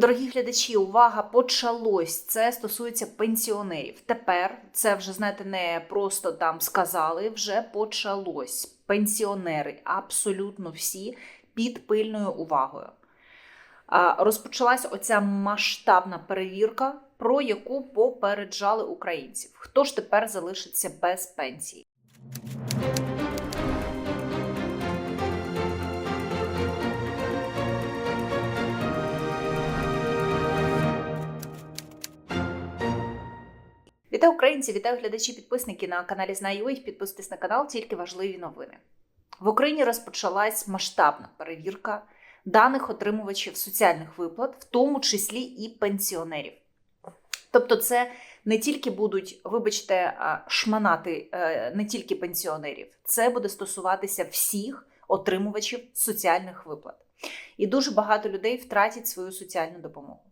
Дорогі глядачі, увага, почалось. Це стосується пенсіонерів. Тепер це вже знаєте, не просто там сказали, вже почалось. Пенсіонери, абсолютно всі під пильною увагою. Розпочалась оця масштабна перевірка, про яку попереджали українців. Хто ж тепер залишиться без пенсії? Вітаю українці, вітаю глядачі, підписники на каналі Знаю.ua. Підписуйтесь на канал, тільки важливі новини. В Україні розпочалась масштабна перевірка даних отримувачів соціальних виплат, в тому числі і пенсіонерів. Тобто, це не тільки будуть, вибачте, шманати е, не тільки пенсіонерів, це буде стосуватися всіх отримувачів соціальних виплат. І дуже багато людей втратять свою соціальну допомогу.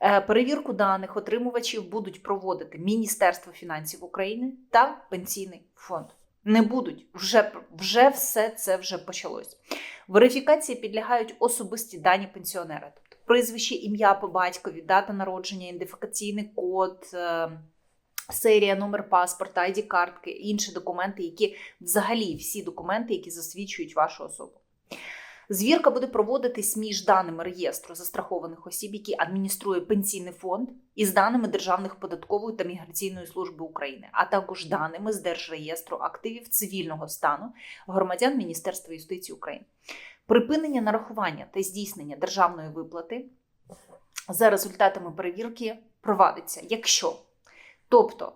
Е, Перевірку даних отримувачів будуть проводити Міністерство фінансів України та Пенсійний фонд. Не будуть вже, вже все це вже почалось. Верифікації підлягають особисті дані пенсіонера, тобто прізвище, ім'я по батькові, дата народження, ідентифікаційний код, е, серія, номер паспорта, id картки інші документи, які взагалі всі документи, які засвідчують вашу особу. Звірка буде проводитись між даними реєстру застрахованих осіб, які адмініструє пенсійний фонд, і з даними Державних податкової та міграційної служби України, а також даними з Держреєстру активів цивільного стану громадян Міністерства юстиції України. Припинення нарахування та здійснення державної виплати за результатами перевірки провадиться, якщо, тобто,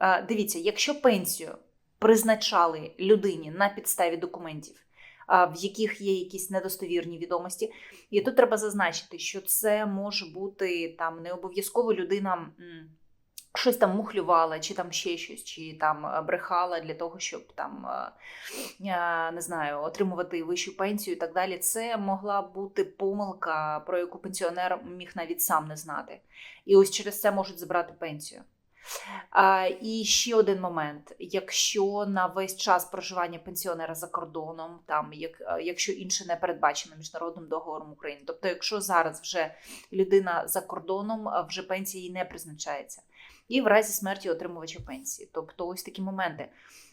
е, дивіться, якщо пенсію призначали людині на підставі документів в яких є якісь недостовірні відомості. І тут треба зазначити, що це може бути там не обов'язково людина. Щось там мухлювала, чи там ще щось, чи там е, брехала для того, щоб там е, е, не знаю, отримувати вищу пенсію і так далі. Це могла бути помилка, про яку пенсіонер міг навіть сам не знати. І ось через це можуть забрати пенсію. І ще один момент: якщо на весь час проживання пенсіонера за кордоном, там як, е, якщо інше не передбачено міжнародним договором України, тобто, якщо зараз вже людина за кордоном, вже пенсії не призначається, і в разі смерті отримувача пенсії, тобто ось такі моменти.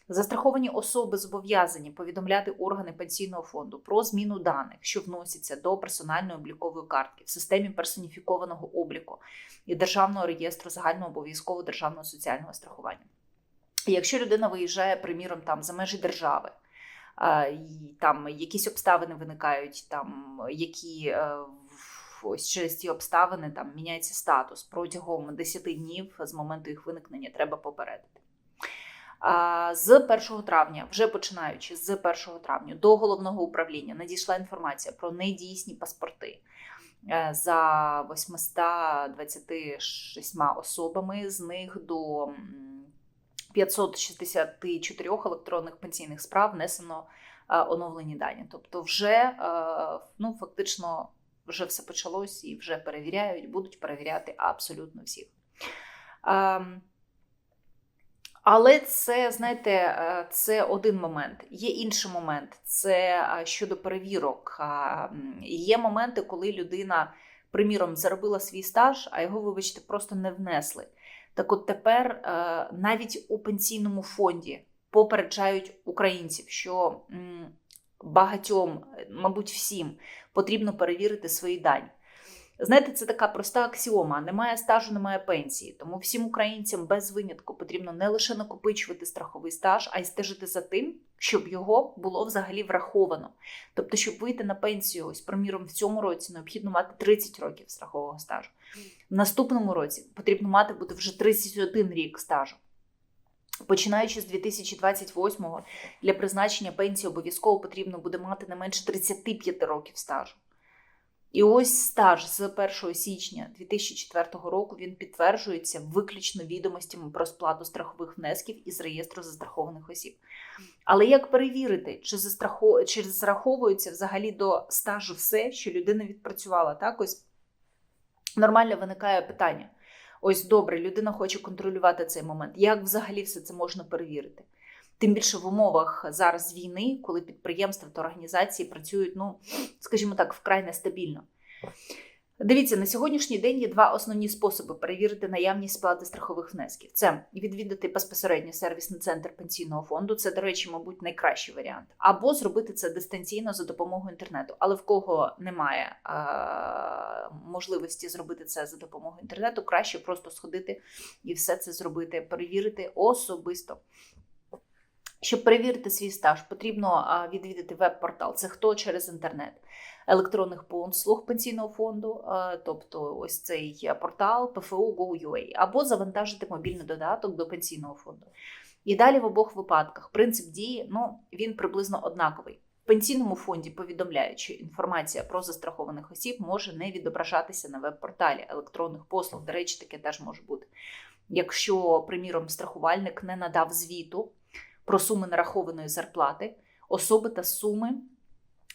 Застраховані особи зобов'язані повідомляти органи пенсійного фонду про зміну даних, що вносяться до персональної облікової картки в системі персоніфікованого обліку і Державного реєстру загального обов'язкового державного соціального страхування. Якщо людина виїжджає, приміром, там за межі держави, а, і там якісь обставини виникають, там які е, через ці обставини там міняється статус протягом 10 днів з моменту їх виникнення, треба попередити. З 1 травня, вже починаючи з 1 травня, до головного управління надійшла інформація про недійсні паспорти е, за 826 особами. З них до м, 564 електронних пенсійних справ внесено е, оновлені дані. Тобто, вже е, ну фактично вже все почалось і вже перевіряють, будуть перевіряти абсолютно всіх. Ем, але це, знаєте, е, це один момент. Є інший момент це е, щодо перевірок. Є моменти, коли людина, приміром, заробила свій стаж, а його, вибачте, просто не внесли. Так от тепер е, навіть у пенсійному фонді попереджають українців, що багатьом, е, мабуть, всім потрібно перевірити свої дані. Знаєте, це така проста аксіома: немає стажу, немає пенсії. Тому всім українцям без винятку потрібно не лише накопичувати страховий стаж, а й стежити за тим, щоб його було взагалі враховано. Тобто, щоб вийти на пенсію, ось, приміром, в цьому році необхідно мати 30 років страхового стажу. В наступному році потрібно мати буде вже 31 рік стажу. Починаючи з 2028-го, для призначення пенсії обов'язково потрібно буде мати не менше 35 років стажу. І ось стаж з 1 січня 2004 року він підтверджується виключно відомостями про сплату страхових внесків із реєстру застрахованих осіб. Але як перевірити, чи, застрахо... чи зараховується взагалі до стажу все, що людина відпрацювала? Так, ось нормально виникає питання. Ось добре, людина хоче контролювати цей момент. Як взагалі все це можна перевірити? Тим більше в умовах зараз війни, коли підприємства та організації працюють, ну скажімо так, вкрай нестабільно. Дивіться, на сьогоднішній день є два основні способи перевірити наявність сплати страхових внесків. Це відвідати безпосередньо сервісний центр пенсійного фонду. Це, до речі, мабуть, найкращий варіант. Або зробити це дистанційно за допомогою інтернету. Але в кого немає е- можливості зробити це за допомогою інтернету, краще просто сходити і все це зробити, перевірити особисто. Щоб перевірити свій стаж, потрібно а, відвідати веб-портал. Це хто через інтернет електронних послуг пенсійного фонду, е, тобто ось цей портал PFU Go.ua, або завантажити мобільний додаток до пенсійного фонду. І далі в обох випадках принцип дії ну, він приблизно однаковий. В пенсійному фонді повідомляють, що інформація про застрахованих осіб може не відображатися на веб-порталі електронних послуг. До речі, таке теж може бути. Якщо, приміром, страхувальник не надав звіту про суми нарахованої зарплати, особи та суми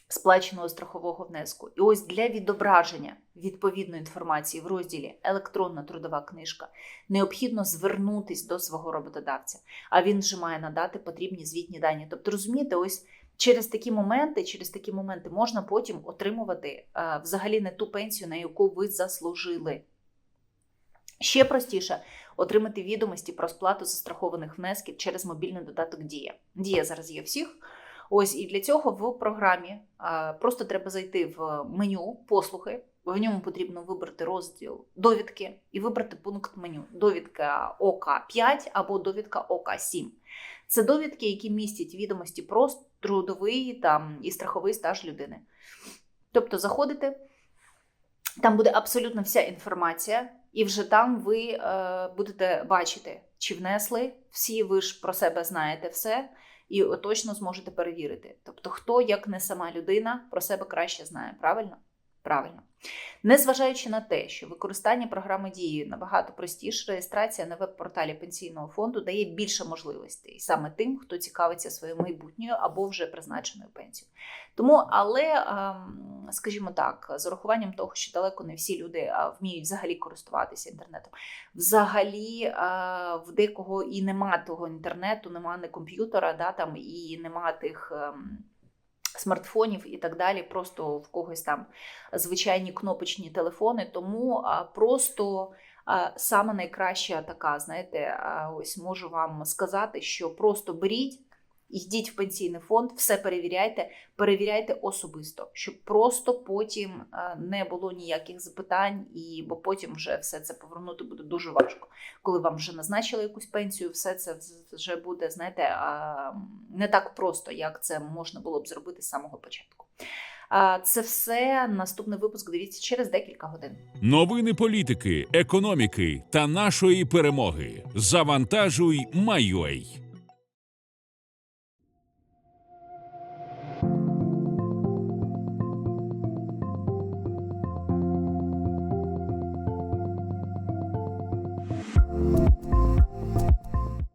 сплаченого страхового внеску. І ось для відображення відповідної інформації в розділі Електронна трудова книжка необхідно звернутись до свого роботодавця, а він вже має надати потрібні звітні дані. Тобто, розумієте, ось через такі моменти, через такі моменти можна потім отримувати е, взагалі не ту пенсію, на яку ви заслужили. Ще простіше отримати відомості про сплату застрахованих внесків через мобільний додаток Дія. Дія зараз є всіх. Ось і для цього в програмі просто треба зайти в меню послуги. В ньому потрібно вибрати розділ довідки і вибрати пункт меню довідка ОК 5 або довідка ОК 7. Це довідки, які містять відомості про трудовий там і страховий стаж людини. Тобто заходите, там буде абсолютно вся інформація, і вже там ви е, будете бачити, чи внесли всі, ви ж про себе знаєте все і точно зможете перевірити. Тобто, хто, як не сама людина, про себе краще знає, правильно? Правильно. Незважаючи на те, що використання програми дії набагато простіше, реєстрація на веб-порталі пенсійного фонду дає більше можливостей саме тим, хто цікавиться своєю майбутньою або вже призначеною пенсією. Тому, але, ем, скажімо так, з урахуванням того, що далеко не всі люди вміють взагалі користуватися інтернетом, взагалі е, в декого і нема того інтернету, нема не комп'ютера, да, там, і нема тих. Смартфонів і так далі, просто в когось там звичайні кнопочні телефони. Тому просто саме найкраща така, знаєте, ось можу вам сказати, що просто беріть. Йдіть в пенсійний фонд, все перевіряйте, перевіряйте особисто, щоб просто потім не було ніяких запитань, і бо потім вже все це повернути буде дуже важко. Коли вам вже назначили якусь пенсію, все це вже буде, знаєте, не так просто, як це можна було б зробити з самого початку. Це все наступний випуск. Дивіться через декілька годин. Новини політики, економіки та нашої перемоги. Завантажуй, Майой.